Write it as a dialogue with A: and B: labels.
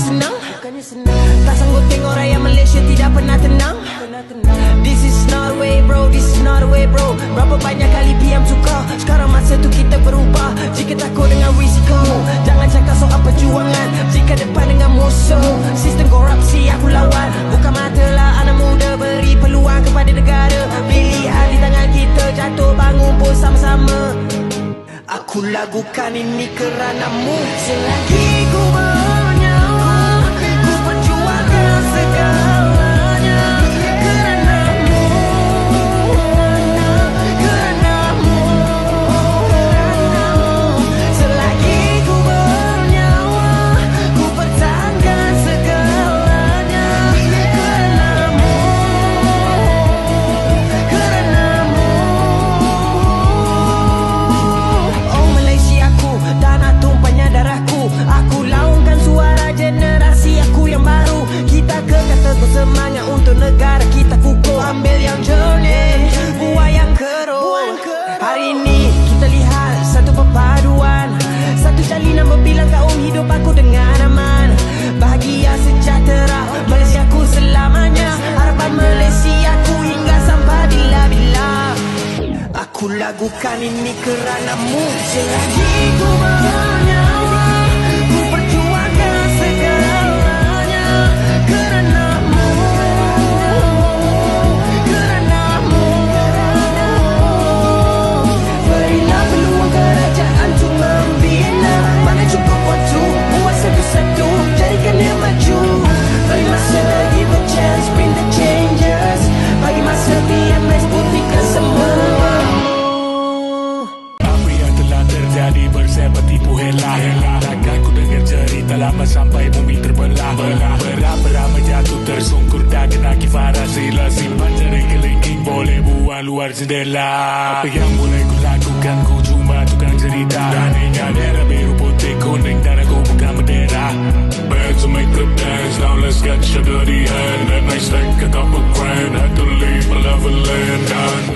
A: senang. Tak sanggup tengok rakyat Malaysia tidak pernah tenang. This is not way bro, this is not way bro. Berapa banyak kali PM suka Sekarang masa tu kita berubah. Jika takut dengan risiko Jangan cakap soal perjuangan. Jika depan dengan musuh Sistem korupsi aku lawan. Buka mata lah anak muda Beri peluang kepada negara. Pilihan di tangan kita Jatuh bangun pun sama-sama. Aku lakukan ini keranamu. Selagi ku bernyawa Ambil yang jernih Buah yang keruh. Hari ini kita lihat satu perpaduan. Satu jalinan berbilang kaum hidup aku dengan aman. Bahagia sejahtera Malaysiaku selamanya. Harapan Malaysiaku hingga sampai bila-bila. Aku lakukan ini keranamu Selagi ku
B: lama sampai bumi terbelah Belah berapa ramai jatuh tersungkur Tak kena kifarah sila Simpan jari kelingking boleh buang luar jendela. Apa yang boleh ku lakukan? Ku cuma tukang cerita. Dan ingat era biru putih kuning dan aku bukan bendera. Bad to make the dance Now let's get your dirty hand And I stack a couple grand Had to leave my level done